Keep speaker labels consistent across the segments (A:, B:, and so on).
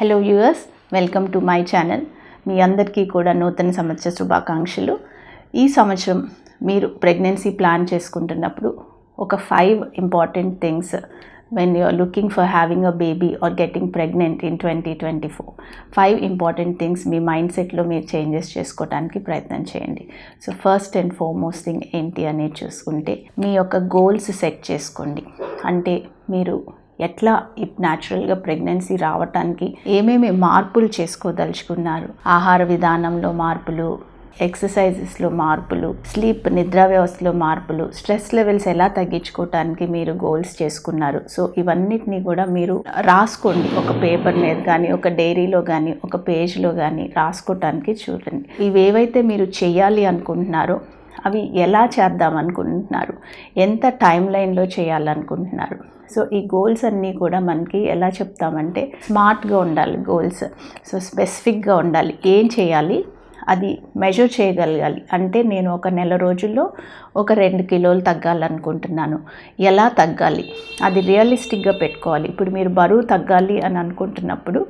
A: Hello viewers welcome to my channel మీ అందరికీ కూడా నూతన సంవత్సర శుభాకాంక్షలు. ఈ సంవత్సరం మీరు ప్రెగ్నెన్సీ ప్లాన్ చేసుకుంటున్నప్పుడు ఒక five important things when you are looking for having a baby or getting pregnant in twenty twenty four five important things me mind సెట్లో మీరు చేంజెస్ చేసుకోవడానికి ప్రయత్నం చేయండి. So first and foremost thing ఏంటి అనేది చూసుకుంటే మీ యొక్క గోల్స్ సెట్ చేసుకోండి. అంటే మీరు ఎట్లా న్యాచురల్గా ప్రెగ్నెన్సీ రావటానికి ఏమేమి మార్పులు చేసుకోదలుచుకున్నారు? ఆహార విధానంలో మార్పులు ఎక్సర్సైజెస్లో మార్పులు స్లీప్ నిద్ర వ్యవస్థలో మార్పులు స్ట్రెస్ లెవెల్స్ ఎలా తగ్గించుకోవటానికి మీరు గోల్స్ చేసుకున్నారు? సో ఇవన్నిటిని కూడా మీరు రాసుకోండి. ఒక పేపర్ మీద కానీ ఒక డైరీలో కానీ ఒక పేజ్లో కానీ రాసుకోవటానికి చూడండి. ఇవేవైతే మీరు చేయాలి అనుకుంటున్నారో అవి ఎలా చేద్దాం అనుకుంటున్నారు ఎంత టైం లైన్లో చేయాలనుకుంటున్నారు? సో ఈ గోల్స్ అన్నీ కూడా మనకి ఎలా చెప్తామంటే స్మార్ట్గా ఉండాలి గోల్స్. సో స్పెసిఫిక్గా ఉండాలి. ఏం చేయాలి? అది మెజర్ చేయగలగాలి. అంటే నేను ఒక నెల రోజుల్లో ఒక రెండు కిలోలు తగ్గాలనుకుంటున్నాను. ఎలా తగ్గాలి? అది రియలిస్టిక్గా పెట్టుకోవాలి. ఇప్పుడు మీరు బరువు తగ్గాలి అని అనుకుంటున్నప్పుడు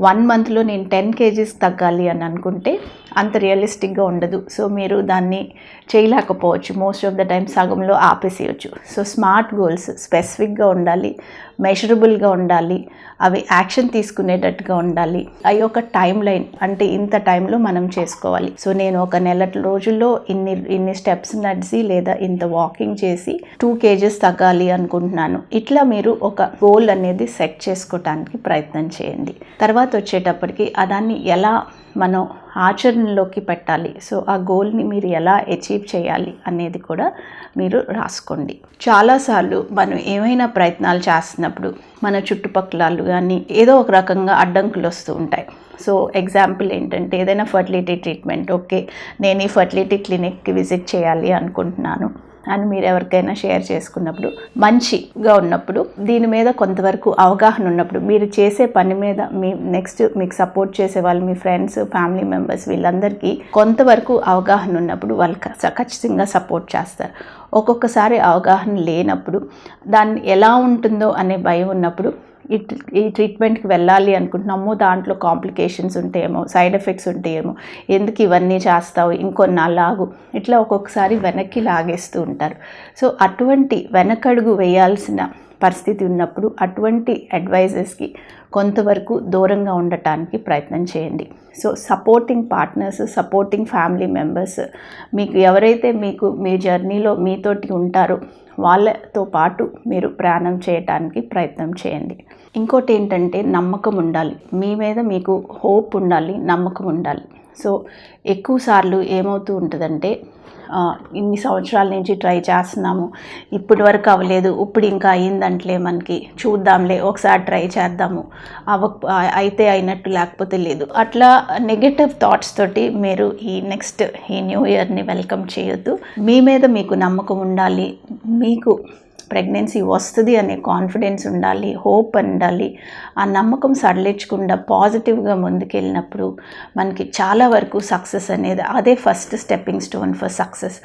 A: వన్ మంత్లో నేను టెన్ కేజీస్ తగ్గాలి అని అనుకుంటే అంత రియలిస్టిక్గా ఉండదు. సో మీరు దాన్ని చేయలేకపోవచ్చు. మోస్ట్ ఆఫ్ ద టైం సగంలో ఆపేసేయచ్చు. సో స్మార్ట్ గోల్స్ స్పెసిఫిక్గా ఉండాలి. మెషరబుల్గా ఉండాలి అవి యాక్షన్ తీసుకునేటట్టుగా ఉండాలి. అవి ఒక టైం లైన్ అంటే ఇంత టైంలో మనం చేసుకోవాలి. సో నేను ఒక నెల రోజుల్లో ఇన్ని ఇన్ని స్టెప్స్ నడిచి లేదా ఇంత వాకింగ్ చేసి టూ కేజెస్ తగ్గాలి అనుకుంటున్నాను. ఇట్లా మీరు ఒక గోల్ అనేది సెట్ చేసుకోవటానికి ప్రయత్నం చేయండి. తర్వాత వచ్చేటప్పటికి దాన్ని ఎలా మనం ఆచరణలోకి పెట్టాలి. సో ఆ గోల్ని మీరు ఎలా అచీవ్ చేయాలి అనేది కూడా మీరు రాసుకోండి. చాలాసార్లు మనం ఏమైనా ప్రయత్నాలు చేస్తున్నప్పుడు మన చుట్టుపక్కల కానీ ఏదో ఒక రకంగా అడ్డంకులు వస్తూ ఉంటాయి. సో ఎగ్జాంపుల్ ఏంటంటే ఏదైనా ఫర్టిలిటీ ట్రీట్మెంట్ ఓకే నేను ఈ ఫర్టిలిటీ క్లినిక్కి విజిట్ చేయాలి అనుకుంటున్నాను. అని మీరు ఎవరికైనా షేర్ చేసుకున్నప్పుడు మంచిగా ఉన్నప్పుడు దీని మీద కొంతవరకు అవగాహన ఉన్నప్పుడు మీరు చేసే పని మీద మీ నెక్స్ట్ మీకు సపోర్ట్ చేసే వాళ్ళు మీ ఫ్రెండ్స్ ఫ్యామిలీ మెంబర్స్ వీళ్ళందరికీ కొంతవరకు అవగాహన ఉన్నప్పుడు వాళ్ళు ఖచ్చితంగా సపోర్ట్ చేస్తారు. ఒక్కొక్కసారి అవగాహన లేనప్పుడు దాన్ని ఎలా ఉంటుందో అనే భయం ఉన్నప్పుడు ఈ ఈ ట్రీట్మెంట్కి వెళ్ళాలి అనుకుంటున్నాము దాంట్లో కాంప్లికేషన్స్ ఉంటాయేమో సైడ్ ఎఫెక్ట్స్ ఉంటాయేమో ఎందుకు ఇవన్నీ చేస్తావు ఇంకొన్ని లాగు ఇట్లా ఒక్కొక్కసారి వెనక్కి లాగేస్తూ ఉంటారు. సో అటువంటి వెనకడుగు వేయాల్సిన పరిస్థితి ఉన్నప్పుడు అటువంటి అడ్వైజెస్కి కొంతవరకు దూరంగా ఉండటానికి ప్రయత్నం చేయండి. So supporting partners supporting family members మీకు ఎవరైతే మీకు మీ జర్నీలో మీతోటి ఉంటారో వాళ్ళతో పాటు మీరు ప్రయాణం చేయటానికి ప్రయత్నం చేయండి. ఇంకోటి ఏంటంటే నమ్మకం ఉండాలి. మీ మీద మీకు హోప్ ఉండాలి నమ్మకం ఉండాలి. సో ఎక్కువసార్లు ఏమవుతూ ఉంటుందంటే ఇన్ని సంవత్సరాల నుంచి ట్రై చేస్తున్నాము ఇప్పటి వరకు అవ్వలేదు ఇప్పుడు ఇంకా అయిందంటలే మనకి చూద్దాంలే ఒకసారి ట్రై చేద్దాము అవ అయితే అయినట్టు లేకపోతే లేదు. అట్లా నెగటివ్ థాట్స్ తోటి మీరు ఈ నెక్స్ట్ ఈ న్యూ ఇయర్ని వెల్కమ్ చేయొద్దు. మీ మీద మీకు నమ్మకం ఉండాలి మీకు ప్రెగ్నెన్సీ వస్తుంది అనే కాన్ఫిడెన్స్ ఉండాలి హోప్ ఉండాలి ఆ నమ్మకం సడలించకుండా పాజిటివ్గా ముందుకెళ్ళినప్పుడు మనకి చాలా వరకు సక్సెస్ అనేది అదే first stepping stone for success.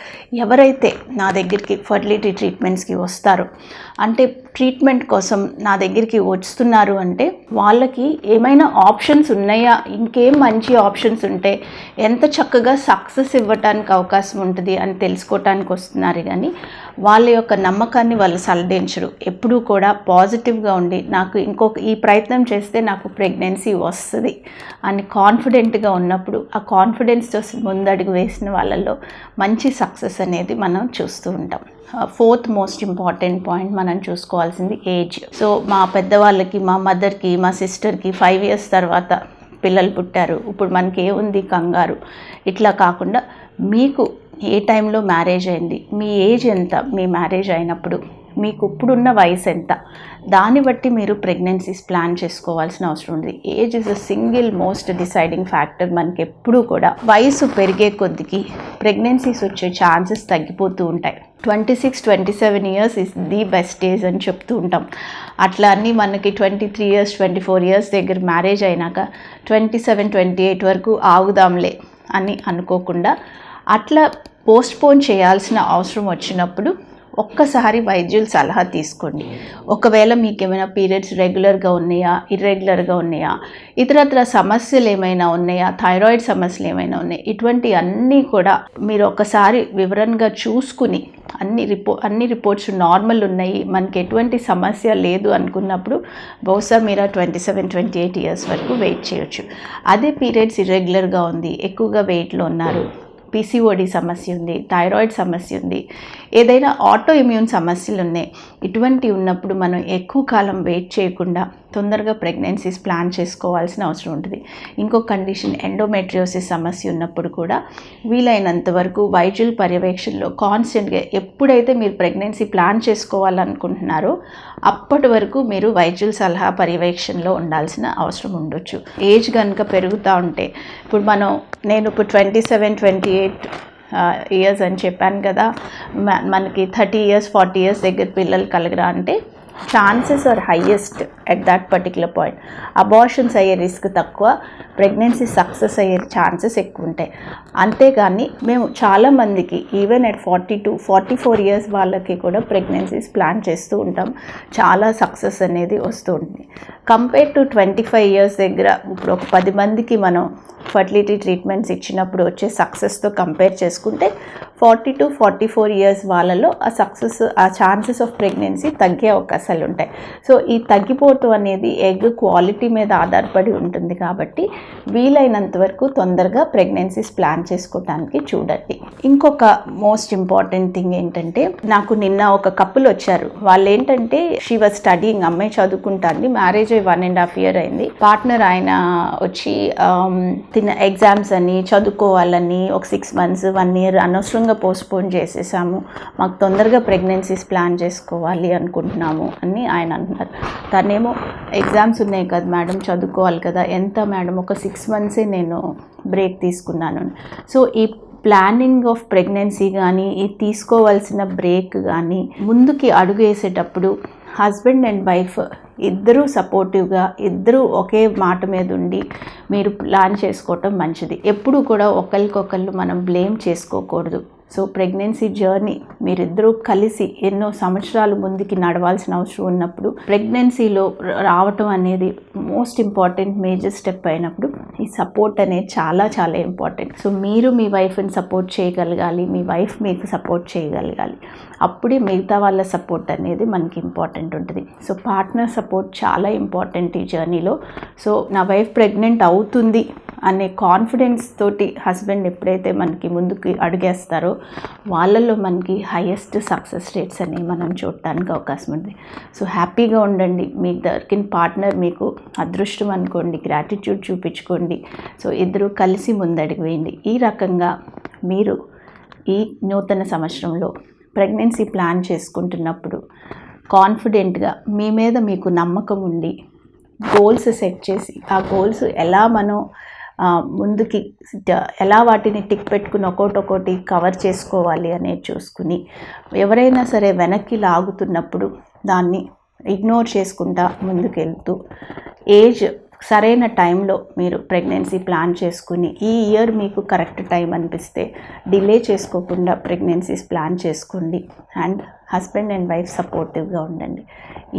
A: ఎవరైతే నా దగ్గరికి ఫర్టిలిటీ ట్రీట్మెంట్స్కి వస్తారో అంటే ట్రీట్మెంట్ కోసం నా దగ్గరికి వస్తున్నారు అంటే వాళ్ళకి ఏమైనా ఆప్షన్స్ ఉన్నాయా? ఇంకేం మంచి ఆప్షన్స్ ఉంటే ఎంత చక్కగా సక్సెస్ ఇవ్వటానికి అవకాశం ఉంటుంది అని తెలుసుకోవటానికి వస్తున్నారు. కానీ వాళ్ళ యొక్క నమ్మకాన్ని వాళ్ళు సలదించరు ఎప్పుడూ కూడా పాజిటివ్గా ఉండి నాకు ఇంకొక ఈ ప్రయత్నం చేస్తే నాకు ప్రెగ్నెన్సీ వస్తుంది అని కాన్ఫిడెంట్గా ఉన్నప్పుడు ఆ కాన్ఫిడెన్స్తో ముందడుగు వేసిన వాళ్ళల్లో మంచి సక్సెస్ అనేది మనం చూస్తూ ఉంటాం. ఫోర్త్ మోస్ట్ ఇంపార్టెంట్ పాయింట్ మనం చూసుకోవాల్సింది ఏజ్ సో మా పెద్దవాళ్ళకి మా మదర్కి మా సిస్టర్కి ఫైవ్ ఇయర్స్ తర్వాత పిల్లలు పుట్టారు. ఇప్పుడు మనకి ఏముంది కంగారు? ఇట్లా కాకుండా మీకు ఏ టైంలో మ్యారేజ్ అయింది? మీ ఏజ్ ఎంత? మీ మ్యారేజ్ అయినప్పుడు మీకు ఇప్పుడున్న వయసు ఎంత? దాన్ని బట్టి మీరు ప్రెగ్నెన్సీస్ ప్లాన్ చేసుకోవాల్సిన అవసరం ఉంది. Age is a single most deciding factor మనకి ఎప్పుడూ కూడా. వయసు పెరిగే కొద్దికి ప్రెగ్నెన్సీస్ వచ్చే ఛాన్సెస్ తగ్గిపోతూ ఉంటాయి. Twenty six twenty seven years is the best age అని చెప్తూ ఉంటాం. అట్లా అన్నీ మనకి twenty three years twenty four years దగ్గర మ్యారేజ్ అయినాక ట్వంటీ సెవెన్ ట్వంటీ ఎయిట్ వరకు ఆగుదాంలే అని అనుకోకుండా అట్లా పోస్ట్పోన్ చేయాల్సిన అవసరం వచ్చినప్పుడు ఒక్కసారి వైద్యుల సలహా తీసుకోండి. ఒకవేళ మీకు ఏమైనా పీరియడ్స్ రెగ్యులర్గా ఉన్నాయా ఇర్రెగ్యులర్గా ఉన్నాయా ఇతరత్ర సమస్యలు ఏమైనా ఉన్నాయా థైరాయిడ్ సమస్యలు ఏమైనా ఉన్నాయి ఇటువంటి అన్నీ కూడా మీరు ఒకసారి వివరంగా చూసుకుని అన్ని రిపో అన్ని రిపోర్ట్స్ నార్మల్ ఉన్నాయి మనకి ఎటువంటి సమస్య లేదు అనుకున్నప్పుడు బహుశా మీరు twenty seven twenty eight years వరకు వెయిట్ చేయొచ్చు. అదే పీరియడ్స్ ఇర్రెగ్యులర్గా ఉంది ఎక్కువగా వెయిట్లో ఉన్నారు పీసీఓడి సమస్య ఉంది థైరాయిడ్ సమస్య ఉంది ఏదైనా ఆటో ఇమ్యూన్ సమస్యలు ఉన్నాయి. ఇటువంటి ఉన్నప్పుడు మనం ఎక్కువ కాలం వెయిట్ చేయకుండా తొందరగా ప్రెగ్నెన్సీస్ ప్లాన్ చేసుకోవాల్సిన అవసరం ఉంటుంది. ఇంకో కండిషన్ ఎండోమెట్రియోసిస్ సమస్య ఉన్నప్పుడు కూడా వీలైనంత వరకు వైద్యుల పర్యవేక్షణలో కాన్స్టెంట్గా ఎప్పుడైతే మీరు ప్రెగ్నెన్సీ ప్లాన్ చేసుకోవాలనుకుంటున్నారో అప్పటి వరకు మీరు వైద్యుల సలహా పర్యవేక్షణలో ఉండాల్సిన అవసరం ఉండొచ్చు. ఏజ్ కనుక పెరుగుతూ ఉంటే ఇప్పుడు మనం నేను ఇప్పుడు twenty seven twenty eight years uh, అని చెప్పాను కదా. మ- మనకి థర్టీ ఇయర్స్ ఫార్టీ ఇయర్స్ దగ్గర పిల్లలు కలగరా అంటే chances are highest at that particular point abortions అయ్యే రిస్క్ తక్కువ ప్రెగ్నెన్సీ సక్సెస్ అయ్యే ఛాన్సెస్ ఎక్కువ ఉంటాయి. అంతేగాని మేము చాలామందికి even at forty two forty four years వాళ్ళకి కూడా ప్రెగ్నెన్సీస్ ప్లాన్ చేస్తూ ఉంటాం. చాలా సక్సెస్ అనేది వస్తూ ఉంటుంది. Compare to twenty five years దగ్గర ఇప్పుడు ఒక పది మందికి మనం ఫర్టిలిటీ ట్రీట్మెంట్స్ ఇచ్చినప్పుడు వచ్చే సక్సెస్తో కంపేర్ చేసుకుంటే forty two forty four years వాళ్ళలో ఆ సక్సెస్ ఆ ఛాన్సెస్ ఆఫ్ ప్రెగ్నెన్సీ తగ్గే అవకాశాలు ఉంటాయి. సో ఈ తగ్గిపోవటం అనేది ఎగ్ క్వాలిటీ మీద ఆధారపడి ఉంటుంది కాబట్టి వీలైనంత వరకు తొందరగా ప్రెగ్నెన్సీస్ ప్లాన్ చేసుకోవడానికి చూడండి. ఇంకొక మోస్ట్ ఇంపార్టెంట్ థింగ్ ఏంటంటే నాకు నిన్న ఒక కప్పులు వచ్చారు. వాళ్ళు ఏంటంటే షీ వాజ్ స్టడీయింగ్ అమ్మాయి చదువుకుంటాంది. మ్యారేజ్ అయ్యి వన్ అండ్ హాఫ్ ఇయర్ అయింది. పార్ట్నర్ ఆయన వచ్చి తిన్న తిన ఎగ్జామ్స్ అని చదువుకోవాలని ఒక సిక్స్ మంత్స్ వన్ ఇయర్ అనవసరంగా పోస్ట్పోన్ చేసేసాము. మాకు తొందరగా ప్రెగ్నెన్సీస్ ప్లాన్ చేసుకోవాలి అనుకుంటున్నాము అని ఆయన అంటున్నారు. తనేమో ఎగ్జామ్స్ ఉన్నాయి కదా మేడం చదువుకోవాలి కదా. ఎంత మేడం ఒక సిక్స్ మంత్సే నేను బ్రేక్ తీసుకున్నాను. సో ఈ ప్లానింగ్ ఆఫ్ ప్రెగ్నెన్సీ కానీ ఈ తీసుకోవాల్సిన బ్రేక్ కానీ ముందుకి అడుగు వేసేటప్పుడు హస్బెండ్ అండ్ వైఫ్ ఇద్దరూ సపోర్టివ్గా ఇద్దరూ ఒకే మాట మీద ఉండి మీరు ప్లాన్ చేసుకోవటం మంచిది. ఎప్పుడూ కూడా ఒకరికొకళ్ళు మనం బ్లేమ్ చేసుకోకూడదు. సో ప్రెగ్నెన్సీ జర్నీ మీరిద్దరూ కలిసి ఎన్నో సంవత్సరాలు ముందుకి నడవాల్సిన అవసరం ఉన్నప్పుడు ప్రెగ్నెన్సీలో రావటం అనేది మోస్ట్ ఇంపార్టెంట్ మేజర్ స్టెప్ అయినప్పుడు ఈ సపోర్ట్ అనేది చాలా చాలా ఇంపార్టెంట్. సో మీరు మీ వైఫ్ని సపోర్ట్ చేయగలగాలి మీ వైఫ్ మీకు సపోర్ట్ చేయగలగాలి. అప్పుడే మిగతా వాళ్ళ సపోర్ట్ అనేది మనకి ఇంపార్టెంట్ ఉంటుంది. సో పార్ట్నర్ సపోర్ట్ చాలా ఇంపార్టెంట్ ఈ జర్నీలో. సో నా వైఫ్ ప్రెగ్నెంట్ అవుతుంది అనే కాన్ఫిడెన్స్ తోటి హస్బెండ్ ఎప్పుడైతే మనకి ముందుకు అడిగేస్తారో వాళ్ళల్లో మనకి హైయెస్ట్ సక్సెస్ రేట్స్ అని మనం చూడటానికి అవకాశం ఉంది. సో హ్యాపీగా ఉండండి. మీ దొరికిన పార్ట్నర్ మీకు అదృష్టం అనుకోండి గ్రాటిట్యూడ్ చూపించుకోండి. సో ఇద్దరు కలిసి ముందడుగు వేయండి. ఈ రకంగా మీరు ఈ నూతన సంవత్సరంలో ప్రెగ్నెన్సీ ప్లాన్ చేసుకుంటున్నప్పుడు కాన్ఫిడెంట్గా మీ మీద మీకు నమ్మకం ఉండి గోల్స్ సెట్ చేసి ఆ గోల్స్ ఎలా మనం ముందుకి ఎలా వాటిని టిక్ పెట్టుకుని ఒకటి ఒకటి కవర్ చేసుకోవాలి అనేది చూసుకుని ఎవరైనా సరే వెనక్కి లాగుతున్నప్పుడు దాన్ని ఇగ్నోర్ చేసుకుంటా ముందుకెళ్తూ ఏజ్ సరైన టైంలో మీరు ప్రెగ్నెన్సీ ప్లాన్ చేసుకుని ఈ ఇయర్ మీకు కరెక్ట్ టైం అనిపిస్తే డిలే చేసుకోకుండా ప్రెగ్నెన్సీస్ ప్లాన్ చేసుకోండి. అండ్ హస్బెండ్ అండ్ వైఫ్ సపోర్టివ్గా ఉండండి.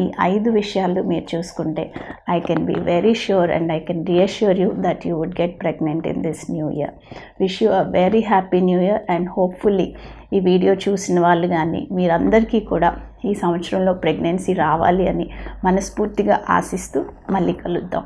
A: ఈ ఐదు విషయాలు మీరు చూసుకుంటే I can be very sure and I can reassure you that you would get pregnant in this new year wish you a very happy new year and hopefully ఈ video చూసిన వాళ్ళు కానీ మీరందరికీ కూడా ఈ సంవత్సరంలో ప్రెగ్నెన్సీ రావాలి అని మనస్ఫూర్తిగా ఆశిస్తూ మళ్ళీ కలుద్దాం.